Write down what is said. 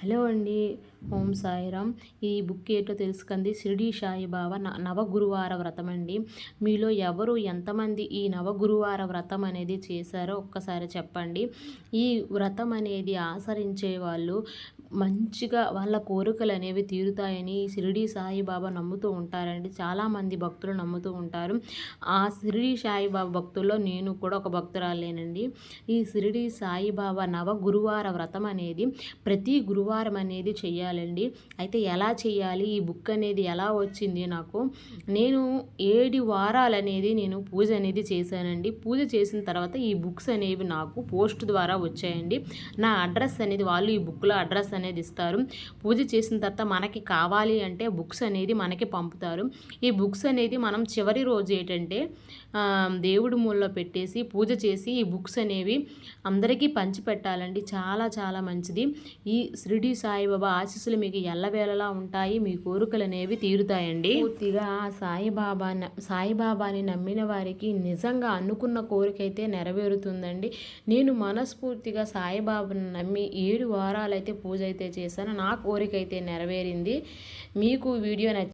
Hello అండి ఓం సాయిరామ్. ఈ book ఏటో తెలుసుకుంది షిరిడి సాయిబాబా న నవగురువార వ్రతం అండి. మీలో ఎవరు ఎంతమంది ఈ నవగురువార వ్రతం అనేది చేశారో ఒక్కసారి చెప్పండి. ఈ వ్రతం అనేది ఆచరించే వాళ్ళు మంచిగా వాళ్ళ కోరికలు అనేవి తీరుతాయని షిరిడి సాయిబాబా నమ్ముతూ ఉంటారండి. చాలామంది భక్తులు నమ్ముతూ ఉంటారు. ఆ షిరిడి సాయిబాబా భక్తుల్లో నేను కూడా ఒక భక్తురాలేనండి. ఈ షిరిడి సాయిబాబా నవ గురువార వ్రతం అనేది ప్రతి గురువారం అనేది చెయ్యాలండి. అయితే ఎలా చేయాలి ఈ బుక్ అనేది ఎలా వచ్చింది నాకు? నేను ఏడు వారాలు అనేది నేను పూజ అనేది చేశానండి. పూజ చేసిన తర్వాత ఈ బుక్స్ అనేవి నాకు పోస్ట్ ద్వారా వచ్చాయండి. నా అడ్రస్ అనేది వాళ్ళు ఈ బుక్లో అడ్రస్ అనేది ఇస్తారు. పూజ చేసిన తర్వాత మనకి కావాలి అంటే బుక్స్ అనేది మనకి పంపుతారు. ఈ బుక్స్ అనేది మనం చివరి రోజు ఏంటంటే దేవుడి మూలలో పెట్టేసి పూజ చేసి ఈ బుక్స్ అనేవి అందరికీ పంచిపెట్టాలండి. చాలా చాలా మంచిది. ఈ షిరిడి సాయిబాబా ఆశీస్సులు మీకు ఎల్లవేళలా ఉంటాయి. మీ కోరికలు అనేవి తీరుతాయండి. పూర్తిగా సాయిబాబా సాయిబాబాని నమ్మిన వారికి నిజంగా అనుకున్న కోరిక అయితే నెరవేరుతుందండి. నేను మనస్ఫూర్తిగా సాయిబాబాని నమ్మి ఏడు వారాలైతే పూజ అయితే చేశాను. నా కోరిక అయితే నెరవేరింది. మీకు వీడియో నచ్చి